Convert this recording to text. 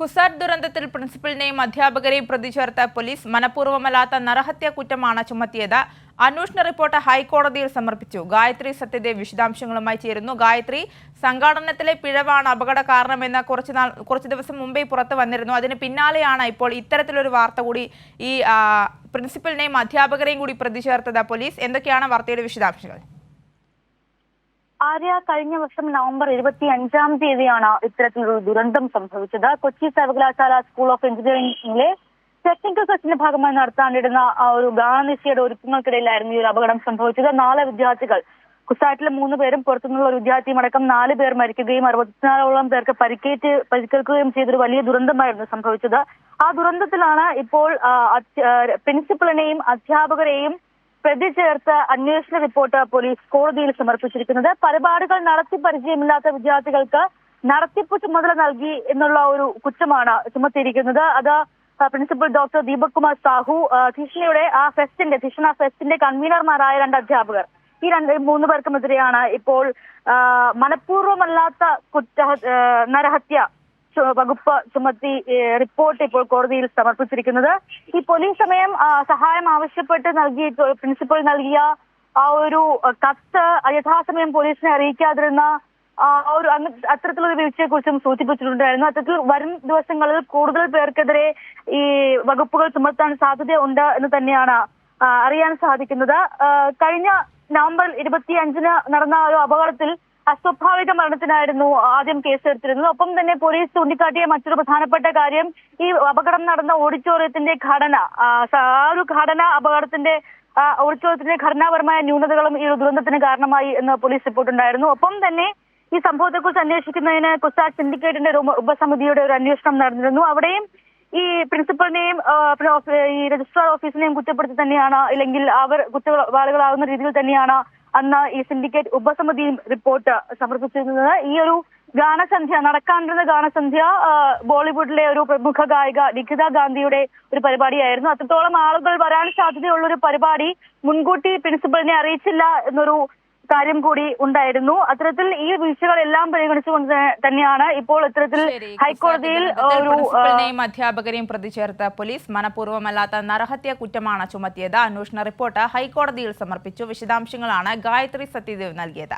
കുസാറ്റ് ദുരന്തത്തിൽ പ്രിൻസിപ്പലിനെയും അധ്യാപകരെയും പ്രതി ചേർത്ത പോലീസ് മനഃപൂർവമല്ലാത്ത നരഹത്യ കുറ്റമാണ് ചുമത്തിയത്. അന്വേഷണ റിപ്പോർട്ട് ഹൈക്കോടതിയിൽ സമർപ്പിച്ചു. ഗായത്രി സത്യദേവ് വിശദാംശങ്ങളുമായി ചേരുന്നു. ഗായത്രി സംഘാടനത്തിലെ പിഴവാണ് അപകട കാരണമെന്ന് കുറച്ച് നാൾ കുറച്ച് ദിവസം മുമ്പേ പുറത്തു വന്നിരുന്നു. അതിന് പിന്നാലെയാണ് ഇപ്പോൾ ഇത്തരത്തിലൊരു വാർത്ത കൂടി ഈ പ്രിൻസിപ്പലിനെയും അധ്യാപകരെയും കൂടി പ്രതി ചേർത്തത് പോലീസ്. എന്തൊക്കെയാണ് വാർത്തയുടെ വിശദാംശങ്ങൾ? ആര്യ കഴിഞ്ഞ വർഷം നവംബർ ഇരുപത്തി അഞ്ചാം തീയതിയാണ് ഇത്തരത്തിലൊരു ദുരന്തം സംഭവിച്ചത്. കൊച്ചി സർവകലാശാല സ്കൂൾ ഓഫ് എഞ്ചിനീയറിംഗിലെ ടെക്നിക്കൽ ഫെസ്റ്റിന്റെ ഭാഗമായി നടത്താനിടുന്ന ഒരു ഗാനനിശയുടെ ഒരുക്കങ്ങൾക്കിടയിലായിരുന്നു ഈ ഒരു അപകടം സംഭവിച്ചത്. നാല് വിദ്യാർത്ഥികൾ കുസാറ്റിലെ മൂന്ന് പേരും പുറത്തുനിന്നുള്ള ഒരു വിദ്യാർത്ഥിയും അടക്കം നാല് പേർ മരിക്കുകയും അറുപത്തിനാലോളം പേർക്ക് പരിക്കേറ്റ് പരിക്കേൽക്കുകയും ചെയ്തൊരു വലിയ ദുരന്തമായിരുന്നു സംഭവിച്ചത്. ആ ദുരന്തത്തിലാണ് ഇപ്പോൾ പ്രിൻസിപ്പലിനെയും അധ്യാപകരെയും പ്രതി ചേർത്ത് അന്വേഷണ റിപ്പോർട്ട് പോലീസ് കോടതിയിൽ സമർപ്പിച്ചിരിക്കുന്നത്. പരിപാടികൾ നടത്തി പരിചയമില്ലാത്ത വിദ്യാർത്ഥികൾക്ക് നടത്തിപ്പ് ചുമതല നൽകി എന്നുള്ള ഒരു കുറ്റമാണ് ചുമത്തിയിരിക്കുന്നത്. അത് പ്രിൻസിപ്പൽ ഡോക്ടർ ദീപക് കുമാർ സാഹു ധിഷ്ണയുടെ ആ ഫെസ്റ്റിന്റെ ധിഷണ ഫെസ്റ്റിന്റെ കൺവീനർമാരായ രണ്ട് അധ്യാപകർ. ഈ രണ്ട് മൂന്ന് പേർക്കുമെതിരെയാണ് ഇപ്പോൾ മനഃപൂർവമല്ലാത്ത കുറ്റ നരഹത്യ വകുപ്പ് ചുമത്തി റിപ്പോർട്ട് ഇപ്പോൾ കോടതിയിൽ സമർപ്പിച്ചിരിക്കുന്നത്. ഈ പോലീസ് സമയം സഹായം ആവശ്യപ്പെട്ട് നൽകി പ്രിൻസിപ്പൽ നൽകിയ ആ ഒരു കത്ത് യഥാസമയം പോലീസിനെ അറിയിക്കാതിരുന്ന ഒരു അത്തരത്തിലൊരു വീഴ്ചയെ കുറിച്ചും സൂചിപ്പിച്ചിട്ടുണ്ടായിരുന്നു. അത്തരത്തിൽ വരും ദിവസങ്ങളിൽ കൂടുതൽ പേർക്കെതിരെ ഈ വകുപ്പുകൾ ചുമത്താൻ സാധ്യതയുണ്ട് എന്ന് തന്നെയാണ് അറിയാൻ സാധിക്കുന്നത്. കഴിഞ്ഞ നവംബർ ഇരുപത്തി അഞ്ചിന് നടന്ന ഒരു അപകടത്തിൽ അസ്വാഭാവിക മരണത്തിനായിരുന്നു ആദ്യം കേസെടുത്തിരുന്നത്. ഒപ്പം തന്നെ പോലീസ് ചൂണ്ടിക്കാട്ടിയ മറ്റൊരു പ്രധാനപ്പെട്ട കാര്യം ഈ അപകടം നടന്ന ഓഡിറ്റോറിയത്തിന്റെ ഘടന ആ, ഒരു ഘടന അപകടത്തിന്റെ ഓഡിറ്റോറിയത്തിന്റെ ഘടനാപരമായ ന്യൂനതകളും ഈ ദുരന്തത്തിന് കാരണമായി എന്ന് പോലീസ് റിപ്പോർട്ടുണ്ടായിരുന്നു ഒപ്പം തന്നെ ഈ സംഭവത്തെക്കുറിച്ച് അന്വേഷിക്കുന്നതിന് കുസാറ്റ് സിൻഡിക്കേറ്റിന്റെ ഒരു ഉപ- ഉപസമിതിയുടെ ഒരു അന്വേഷണം നടന്നിരുന്നു. അവിടെയും ഈ പ്രിൻസിപ്പലിനെയും ഈ രജിസ്ട്രാർ ഓഫീസിനെയും കുറ്റപ്പെടുത്തി തന്നെയാണ് അല്ലെങ്കിൽ അവർ കുറ്റവാളികളാകുന്ന രീതിയിൽ തന്നെയാണ് അന്ന് ഈ സിൻഡിക്കേറ്റ് ഉപസമിതിയും റിപ്പോർട്ട് സമർപ്പിച്ചിരുന്നത്. ഈ ഒരു ഗാനസന്ധ്യ നടക്കാണ്ടിരുന്ന ഗാനസന്ധ്യ ബോളിവുഡിലെ ഒരു പ്രമുഖ ഗായിക നിഖിത ഗാന്ധിയുടെ ഒരു പരിപാടിയായിരുന്നു. അത്രത്തോളം ആളുകൾ വരാൻ സാധ്യതയുള്ള ഒരു പരിപാടി മുൻകൂട്ടി പ്രിൻസിപ്പളിനെ അറിയിച്ചില്ല എന്നൊരു കാര്യം കൂടി ഉണ്ടായിരുന്നു. അത്തരത്തിൽ ഈ വീഴ്ചകളെല്ലാം പരിഗണിച്ചുകൊണ്ട് തന്നെയാണ് ഇപ്പോൾ ഇത്തരത്തിൽ ഹൈക്കോടതിയിൽ ഒരു അധ്യാപകരെയും പ്രതി ചേർത്ത് പോലീസ് മനഃപൂർവമല്ലാത്ത നരഹത്യ കുറ്റമാണ് ചുമത്തിയത്. അന്വേഷണ റിപ്പോർട്ട് ഹൈക്കോടതിയിൽ സമർപ്പിച്ചു. വിശദാംശങ്ങളാണ് ഗായത്രി സത്യദേവ് നൽകിയത്.